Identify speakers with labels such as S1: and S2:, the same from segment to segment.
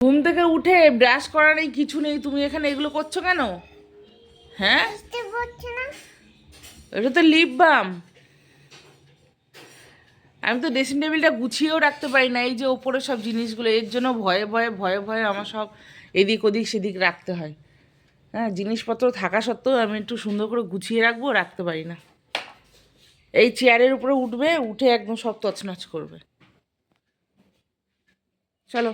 S1: ঘুম থেকে উঠে ব্রাশ করা নেই কিছু নেই তুমি এখানে এগুলো করছ কেন? হ্যাঁ? এটা তো লিপ বাম আমি তো ড্রেসিং টেবিলটা গুছিয়েও রাখতে পারি না এই যে ওপরে সব জিনিসগুলো এর জন্য ভয়ে ভয়ে ভয়ে ভয়ে আমার সব এদিক ওদিক সেদিক রাখতে হয়। হ্যাঁ জিনিসপত্র থাকা সত্ত্বেও আমি একটু সুন্দর করে গুছিয়ে রাখব রাখতে পারি না। এই চেয়ারের উপরে উঠবে উঠে একদম সব তছনছ করবে। চলো।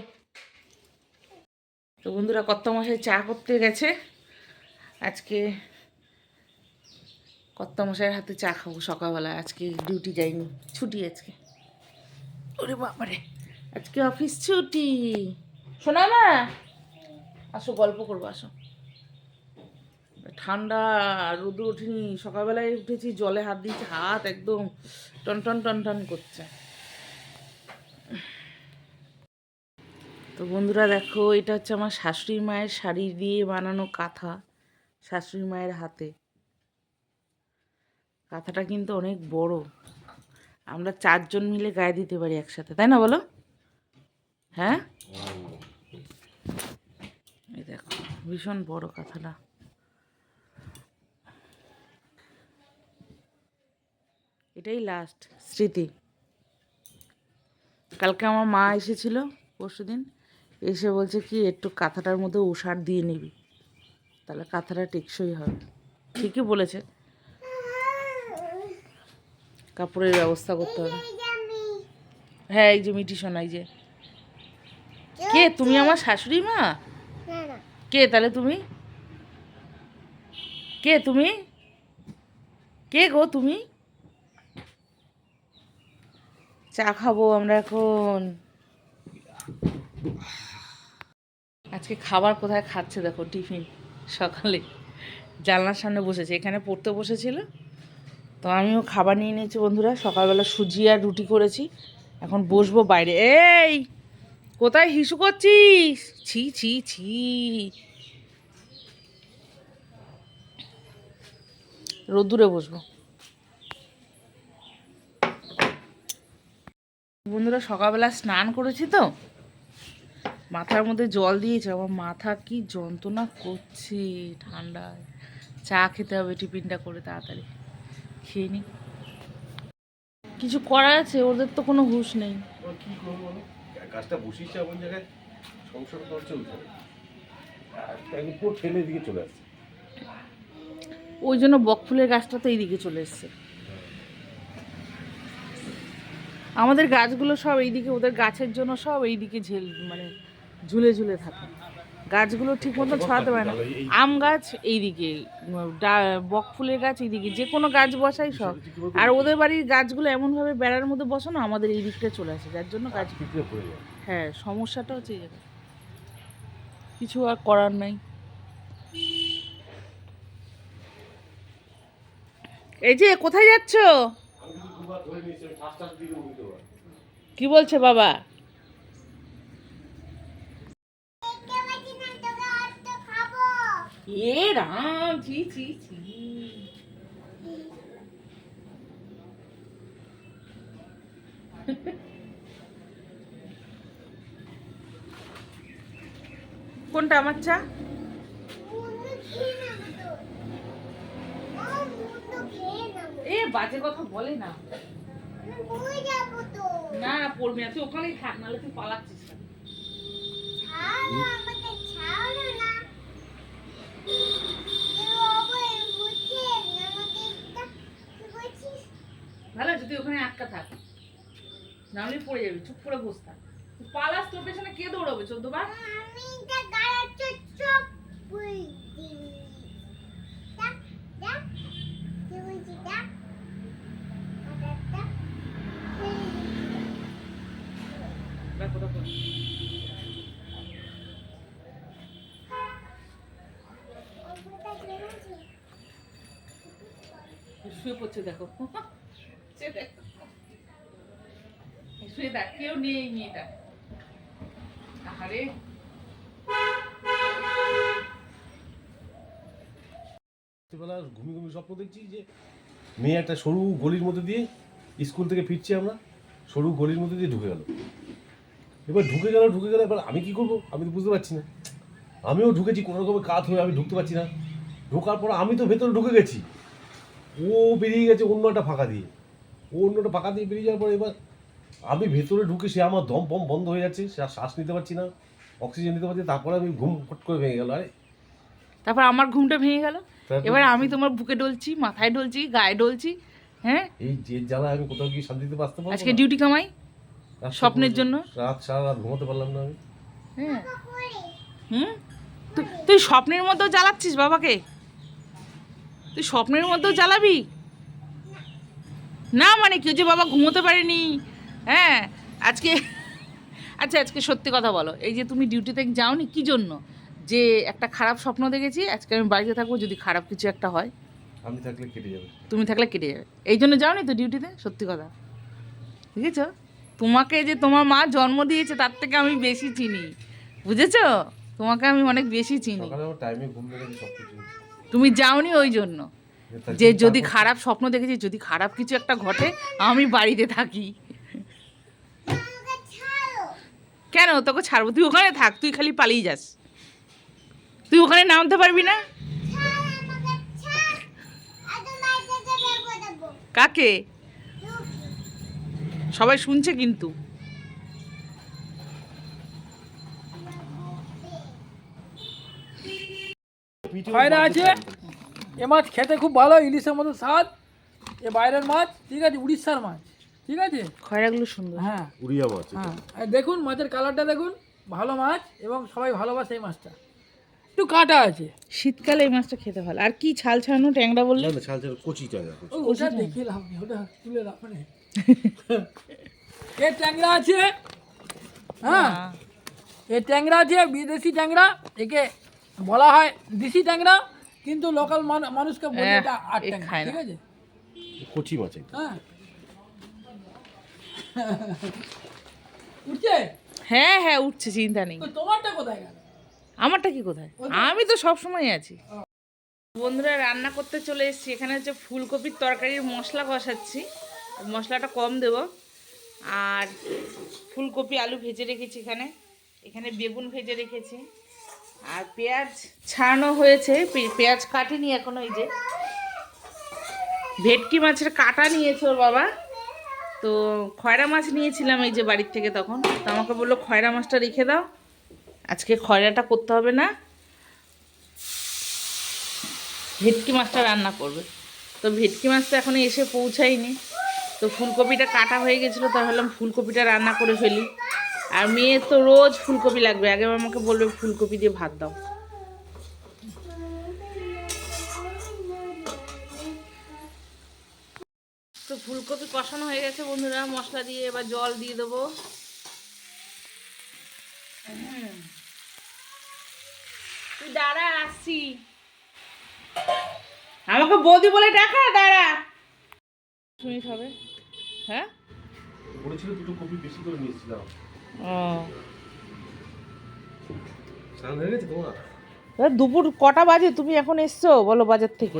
S1: তো বন্ধুরা কত মশাই চা করতে গেছে। আজকে মশাইয়ের হাতে চা খাব সকালবেলা। আজকে ডিউটি যাইনি, ছুটি আজকে। ওরে বাবারে আজকে অফিস ছুটি। শোনা না আসো, গল্প করব, আসো। ঠান্ডা রোদ ওঠেনি। সকালবেলায় উঠেছি, জলে হাত দিয়েছি, হাত একদম টন টন টন টন করছে। তো বন্ধুরা দেখো, এটা হচ্ছে আমার শাশুড়ি মায়ের শাড়ি দিয়ে বানানো কাঁথা, শাশুড়ি মায়ের হাতে। কাঁথাটা কিন্তু অনেক বড়। আমরা চারজন মিলে গায়ে দিতে পারি একসাথে, তাই না বলো? হ্যাঁ? এই দেখো, ভীষণ বড় কাঁথাটা। এটাই লাস্ট স্মৃতি। কালকে আমার মা এসেছিল পরশুদিন। এসে বলছে কি, একটু কাঁথাটার মধ্যে ওষার দিয়ে নিবি। তাহলে কাঁথাটা টেকসই হবে ঠিকই বলেছে। কাপড়ের ব্যবস্থা করতে হবে। হ্যাঁ এই যে মিটি শোনাই যে। কে, তুমি আমার শাশুড়ি মা? কে, তাহলে তুমি? কে তুমি? কে গো তুমি? চা খাব আমরা এখন। আজকে খাবার কোথায় খাচ্ছে দেখো, টিফিন, সকালে। জানলার সামনে বসেছে, এখানে পড়তে বসেছিল। তো আমিও খাবার নিয়ে নিয়েছি বন্ধুরা, সকালবেলা সুজি আর রুটি করেছি। এখন বসবো বাইরে। এই, কোথায় হিসু করছিস? ছি ছি ছি। রোদ্দুরে বসবো। বন্ধুরা, সকালবেলা স্নান করেছি তো মাথার মধ্যে জল দিয়েছে আমার মাথা কি যন্ত্রণা করছে ঠান্ডায়। চা খেতে হবে টিফিনটা করে তাড়াতাড়ি। খেয়ে নি। কিছু করা আছে ওদের তো কোনো হুঁশ নেই।
S2: কি করব? বলো গাছটা এমন জায়গায় সংসার করছে ওইখানে একদম পুরো ঠেলে দিকে চলে আসছে।
S1: ওই জন্য বকফুলের গাছটা তো এইদিকে চলে এসছে। আমাদের গাছগুলো সব এইদিকে ওদের গাছের জন্য সব এইদিকে ঝেল মানে ঝুলে ঝুলে থাকে। গাছগুলো ঠিক মতো ছড়াতে পারে না। আম গাছ এইদিকে উম, ডা- বকফুলের গাছ এইদিকে যে কোনো গাছ বসাই সব। আর ওদের বাড়ির গাছগুলো এমনভাবে বেড়ার মধ্যে বসানো আমাদের এই দিকটা চলে আসে যার জন্য গাছ হ্যাঁ সমস্যাটা হচ্ছে এই কিছু আর করার নাই। এই যে কোথায় যাচ্ছ? কি বলছে বাবা? এ রাম ছি ছি ছি। কোনটা আমার চা? এ বাজে কথা বলে না। না পড়বি না। তুই ওখানেই থাক নাহলে তুই পালাচ্ছিস না।
S3: ছাড়ো আমাকে ছাড়ো না কেউ আবার বলছে আমাকে একটা কি বলছিস
S1: ভালো আছে তুই ওখানে আটকা থাক নাহলে পড়ে যাবি চুপ করে বস থাক। পালাস তোর পেছনে কে দৌড়াবে চোদ্দ বার?
S3: আমি এটা
S1: শুয়ে দেখ, কেউ নেই এই মেয়েটা। আরে
S2: ঘুমি ঘুমি স্বপ্ন দেখছি যে মেয়ে একটা সরু গলির মধ্যে দিয়ে স্কুল থেকে ফিরছি আমরা, সরু গলির মধ্যে দিয়ে ঢুকে গেল। এবার ঢুকে গেল ঢুকে গেল, এবার আমি কি করব? আমি তো বুঝতে পারছি না। আমিও ঢুকেছি, কোনো রকমের কাত হয়ে আমি ঢুকতে পারছি না। ঢোকার পর আমি তো ভেতরে ঢুকে গেছি। ও বেরিয়ে গেছে অন্য একটা ফাঁকা দিয়ে। ও অন্যটা ফাঁকা দিয়ে বেরিয়ে যাওয়ার পর এবার আমি ভেতরে ঢুকে সে আমার দম ফম বন্ধ হয়ে যাচ্ছে সে শ্বাস নিতে পারছি না অক্সিজেন নিতে পারছি তারপরে আমি ঘুম ফট করে ভেঙে গেল আরে।
S1: তারপর আমার ঘুমটা ভেঙে গেল। এবার আমি তোমার বুকে ডলছি মাথায় ডলছি গায়ে ডলছি হ্যাঁ?
S2: এই যে জ্বালা আমি কোথাও গিয়ে শান্তিতে বাঁচতে পারব
S1: আজকে ডিউটি কামাই স্বপ্নের জন্য?
S2: রাত সারা রাত ঘুমাতে পারলাম না আমি।
S1: হ্যাঁ। হুম? তুই স্বপ্নের মধ্যেও জ্বালাচ্ছিস বাবাকে? তুই স্বপ্নের মধ্যেও জ্বালাবি? না মানে কেউ যে বাবা ঘুমোতে পারেনি হ্যাঁ আজকে আচ্ছা আজকে সত্যি কথা বলো। এই যে তুমি ডিউটিতে যাওনি কি জন্য? যে একটা খারাপ স্বপ্ন দেখেছি আজকে আমি বাড়িতে থাকব যদি খারাপ কিছু একটা হয়।
S2: আমি থাকলে কেটে যাবে।
S1: তুমি থাকলে কেটে যাবে। এই জন্য যাওনি তো ডিউটিতে সত্যি কথা। বুঝেছ? তোমাকে যে তোমার মা জন্ম দিয়েছে তার থেকে আমি বেশি চিনি। বুঝেছ? তোমাকে আমি অনেক বেশি চিনি। তুমি যাওনি ওই জন্য। যে যদি খারাপ স্বপ্ন দেখেছি যদি খারাপ কিছু একটা ঘটে আমি বাড়িতে থাকি
S3: আমাকে ছাড়ো
S1: কেন? তোকে ছাড়বো। তুই ওখানে থাক, তুই খালি পালিয়ে যাস। তুই ওখানে নামতে পারবি না? কাকে? সবাই শুনছে কিন্তু।
S4: খয়রা আছে? এ মাছ খেতে খুব ভালো, ইলিশের মতো স্বাদ। এ বাইরের মাছ, ঠিক আছে, উড়িষ্যার মাছ। ঠিক আছে?
S1: খয়রাগুলো সুন্দর।
S4: হ্যাঁ।
S2: উড়িয়া মাছ
S4: হ্যাঁ। আর দেখুন মাছের কালারটা দেখুন ভালো মাছ এবং সবাই ভালোবাসে এই মাছটা। একটু কাটা আছে।
S1: শীতকালে এই মাছটা খেতে ভালো। আর কি ছাল ছাড়ানো ট্যাংরা বললে?
S2: না ছাল ছাল কচি
S4: ও, ওটা দেখে লাভ নেই ওটা তুলে লাভ নেই। এ ট্যাংরা আছে। হ্যাঁ। এ ট্যাংরা আছে বিদেশি ট্যাংরা একে বলা হয় দেশি ট্যাংরা কিন্তু লোকাল মানুষকে বলে এটা আট ট্যাংরা
S1: খায়
S4: ঠিক আছে?
S2: কচি মাছ
S4: হ্যাঁ। উঠছে?
S1: হ্যাঁ হ্যাঁ উঠছে চিন্তা নেই।
S4: তোমারটা কোথায় গেল?
S1: আমারটা কি কোথায়? আমি তো সব সময় আছি। বন্ধুরা রান্না করতে চলে এসেছি। এখানে হচ্ছে ফুলকপির তরকারির মশলা কষাচ্ছি। মশলাটা কম দেব। আর ফুলকপি আলু ভেজে রেখেছি এখানে। এখানে বেগুন ভেজে রেখেছি। আর পেঁয়াজ ছাড়ানো হয়েছে। পেঁয়াজ কাটিনি এখনও এই যে। ভেটকি মাছের কাটা নিয়েছে ওর বাবা। তো খয়রা মাছ নিয়েছিলাম এই যে বাড়ির থেকে তখন। তো আমাকে বলল, খয়রা মাছটা রেখে দাও। আজকে খয়রাটা করতে হবে না। ভেটকি মাছটা রান্না করবে। তো ভেটকি মাছটা এখনও এসে পৌঁছায়নি। তো ফুলকপিটা কাটা হয়ে গেছিল, তাই ভাবলাম ফুলকপিটা রান্না করে ফেলি। আর মেয়ের তো রোজ ফুলকপি লাগবে। আগে আমাকে বলবে, ফুলকপি দিয়ে ভাত দাও। তো ফুলকপি কষানো হয়ে গেছে বন্ধুরা। মশলা দিয়ে এবার জল দিয়ে দেবো। তুই দাঁড়া আসছি। আমাকে বৌদি বলে ডাকা দাঁড়া। মিনিট হবে। হ্যাঁ?
S2: বলেছিল দুটো কপি বেশি করে নিয়েছিলাম
S1: ও।
S2: স্নান হয়ে গেছে তোমার?
S1: দুপুর কটা বাজে? তুমি এখন এসছো? বলো বাজার থেকে।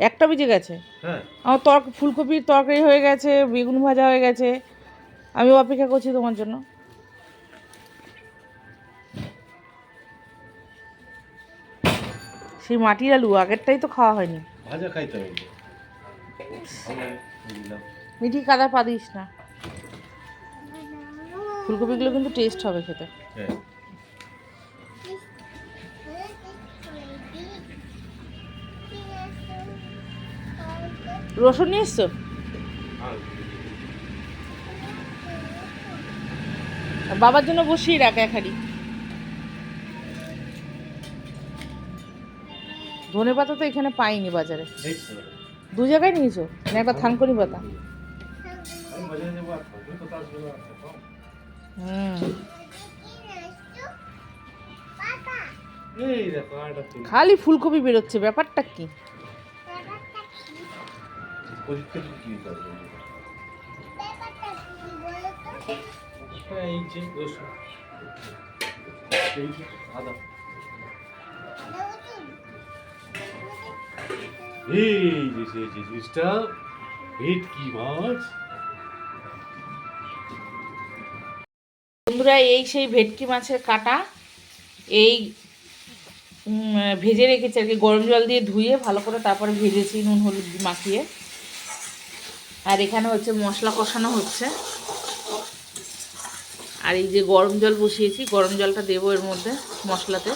S1: একটা বেজে গেছে।
S2: হ্যাঁ।
S1: আমার তর ফুলকপির তরকারি হয়ে গেছে বেগুন ভাজা হয়ে গেছে। আমি অপেক্ষা করছি তোমার জন্য। সেই মাটির আলু আগেরটাই তো খাওয়া হয়নি।
S2: ভাজা খাইতে হবে।
S1: মিঠি কাদা পা দিস না। ফুলকপিগুলো কিন্তু টেস্ট হবে খেতে। রসুন নিয়ে এসছো বাবার জন্য বসিয়ে রাখ এক হাঁড়ি ধনে পাতা তো এখানে পাইনি বাজারে। দু জায়গায় নিয়েছো? না একটা থানকুনি পাতা। খালি ফুলকপি বেরোচ্ছে ব্যাপারটা কি?
S2: পরীক্ষা দিয়ে কি করবে?
S3: ব্যাপারটা কি বলো তো
S2: এই যে রসুন। এই যে আদা। এই যে যে জিনিসটা ভেটকি মাছ
S1: বন্ধুরা এই সেই ভেটকি মাছের কাটা এই ভেজে রেখেছি আর কি গরম জল দিয়ে ধুয়ে ভালো করে তারপরে ভেজেছি নুন হলুদ মাখিয়ে আর এখানে হচ্ছে মশলা কষানো হচ্ছে। আর এই যে গরম জল বসিয়েছি, গরম জলটা দেবো এর মধ্যে মশলাতে।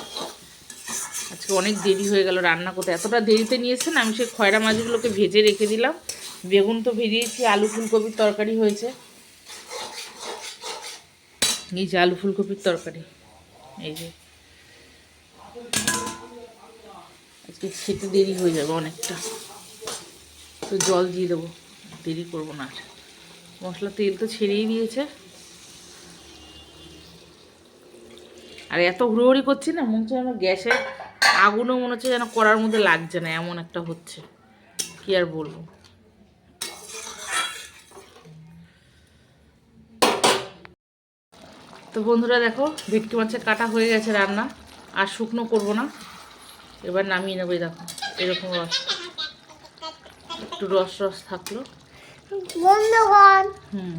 S1: আজকে অনেক দেরি হয়ে গেল রান্না করতে। এতটা দেরিতে নিয়েছেন, আমি সেই খয়রা মাছগুলোকে ভেজে রেখে দিলাম। বেগুন তো ভেজিয়েছি আলু ফুলকপির তরকারি হয়েছে। এই যে আলু ফুলকপির তরকারি। এই যে। আজকে খেতে দেরি হয়ে যাবে অনেকটা। তো জল দিয়ে দেবো। দেরি করব না আর। মশলা তেল তো ছেড়েই দিয়েছে। আর এত হুড়োহুড়ি করছি না, মনে হচ্ছে আমার গ্যাসের আগুনও মনে হচ্ছে যেন করার মধ্যে লাগছে না, এমন একটা হচ্ছে। কি আর বলব? তো বন্ধুরা দেখো, ভেটকি মাছের কাটা হয়ে গেছে রান্না, আর শুকনো করব না। এবার নামিয়ে নেব দেখো, এরকম রস। একটু রস রস থাকল।
S3: বন্ধুগণ
S1: হুম।